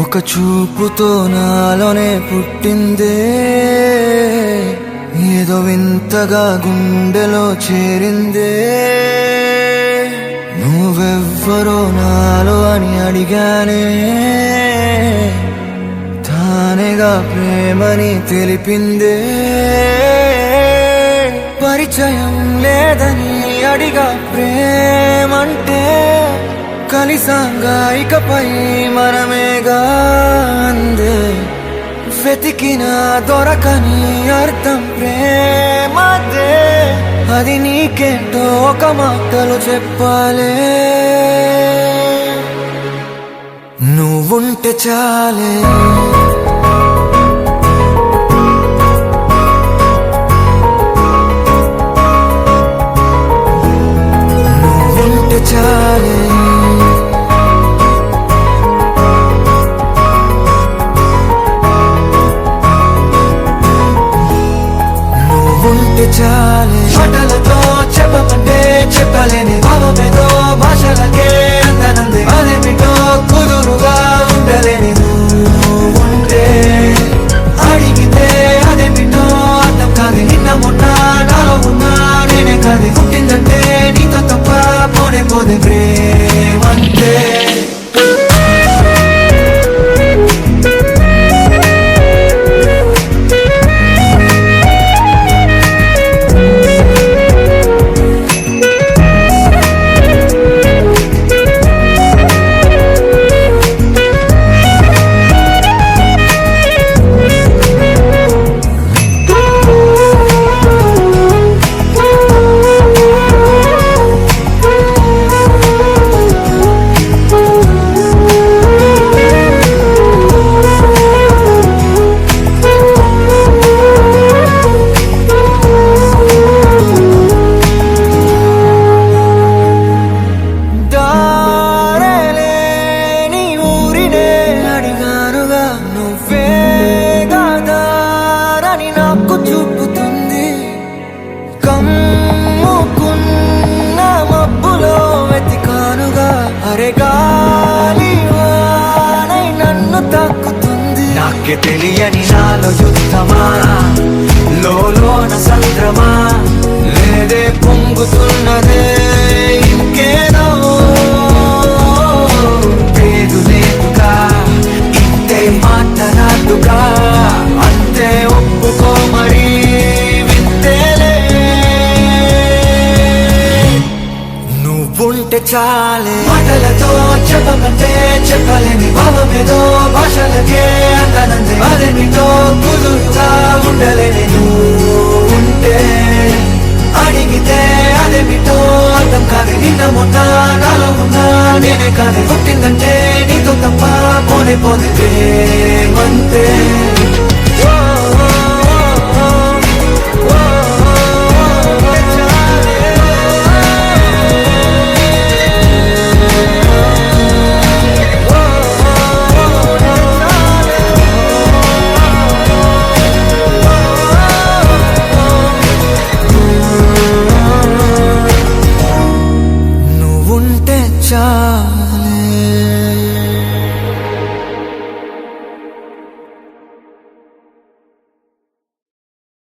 ఒక చూపుతో నాలోనే పుట్టిందే. ఏదో వింతగా గుండెలో చేరిందే. నువ్వెవ్వరో నాలో అని అడిగానే. తానేగా ప్రేమని తెలిపిందే. పరిచయం లేదని అడిగా ప్రేమంట కలిసాంగా ఇకపై మనమేగా అందే వెతికిన దొరకని అర్థం ప్రేమదే. అది నీకేంటో ఒక మాటలు చెప్పాలే. నువ్వుంటే చాలే. మాటలతో చెప్పమంటే చెప్పలేని గాలి నన్ను తాకుతుంది. నాకే తెలియని నాలో యుద్ధమా? లోలో చాలే. మాటలతో చెప్పమంటే చెప్పలేని భావమేదో భాషలకే అందనందే. అదేమిటో కుదురుగా ఉండలేని నువ్వుంటే అడిగితే అదేమిటో అర్థం కాదు నిన్న మొన్న నాలో ఉన్నా నేనే కాదు పుట్టిందంటే నీతో తప్ప పోనే పోదే